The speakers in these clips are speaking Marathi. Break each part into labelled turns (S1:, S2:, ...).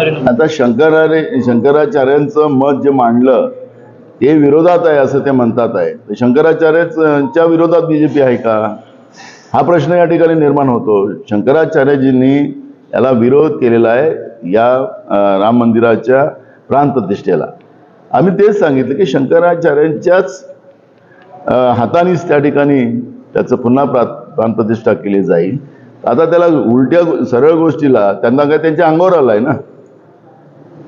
S1: आता शंकरारे शंकराचार्यांचं मत जे मांडलं ते विरोधात आहे असं ते म्हणतात आहे. तर शंकराचार्यांच्या विरोधात बीजेपी आहे का? हा प्रश्न या ठिकाणी निर्माण होतो. शंकराचार्यजींनी याला विरोध केलेला आहे या राम मंदिराच्या प्राणप्रतिष्ठेला आम्ही तेच सांगितलं की शंकराचार्यांच्याच हातानेच त्या ठिकाणी त्याचं पुन्हा प्रा प्राणप्रतिष्ठा केली जाईल. आता त्याला उलट्या सरळ गोष्टीला त्यांना काय त्यांच्या अंगावर आलाय ना?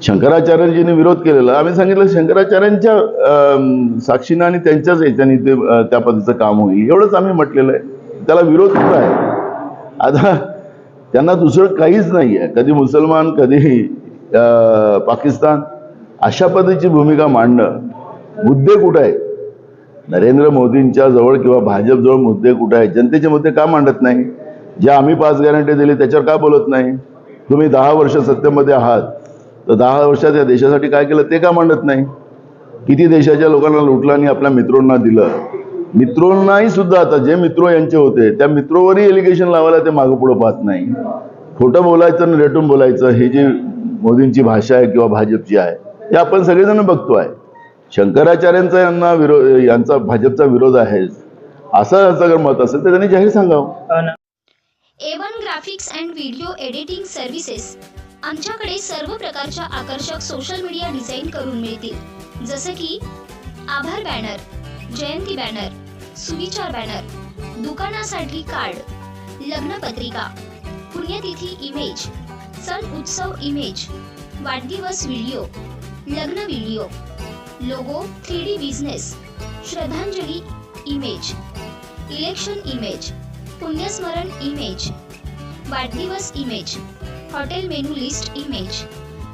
S1: शंकराचार्यजींनी विरोध केलेला. आम्ही सांगितलं शंकराचार्यांच्या साक्षीनं आणि त्यांच्याच याच्याने ते त्या पद्धतीचं काम होईल. एवढंच आम्ही म्हटलेलं आहे. त्याला विरोध कुठं आहे? आता त्यांना दुसरं काहीच नाही आहे. कधी मुसलमान कधी पाकिस्तान अशा पद्धतीची भूमिका मांडणं. मुद्दे कुठं आहे नरेंद्र मोदींच्या जवळ किंवा भाजपजवळ मुद्दे कुठे आहेत? जनतेचे मुद्दे का मांडत नाही? जे आम्ही पाच गॅरंटी दिली त्याच्यावर का बोलत नाही? तुम्ही दहा वर्ष सत्तेमध्ये आहात. तर दहा वर्षात या देशासाठी काय केलं? ते का मांडत नाही? किती देशाच्या लोकांना लुटलं आणि आपल्या मित्रोंना दिलं? मित्रोंनाही सुद्धा आता जे मित्र यांचे होते त्या मित्रोवरही एलिगेशन लावायला ते मागं पुढं पाहत नाही. खोटं बोलायचं आणि रेटून बोलायचं हे जी मोदींची भाषा आहे किंवा भाजपची आहे हे आपण सगळेजण बघतो आहे. शंकराचार्यांचा यांना विरोध यांचा भाजपचा विरोध आहे. असं यांचं जर मत असेल तर त्यांनी जाहीर सांगावं.
S2: हो
S3: A one graphics and video editing services आमच्याकडे सर्व प्रकारच्या आकर्षक सोशल मीडिया डिझाईन करून मिळतील. जसं की आभार बॅनर जयंती बॅनर सुविचार बॅनर दुकानासाठी कार्ड लग्नपत्रिका पुण्यतिथी इमेज सण उत्सव इमेज वाढदिवस व्हिडिओ लग्न video logo three D business श्रद्धांजली इमेज इलेक्शन इमेज पुण्यस्मरण इमेज वाढदिवस image hotel menu list image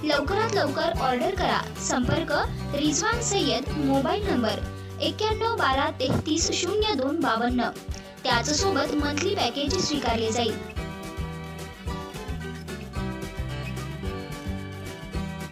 S3: लवकरात लवकर ऑर्डर करा. संपर्क रिझवान सय्यद मोबाईल नंबर एक्क्याण्णव बारा तेहतीस शून्य दोन बावन्न. त्याचसोबत मंथली पॅकेज स्वीकारले जाईल.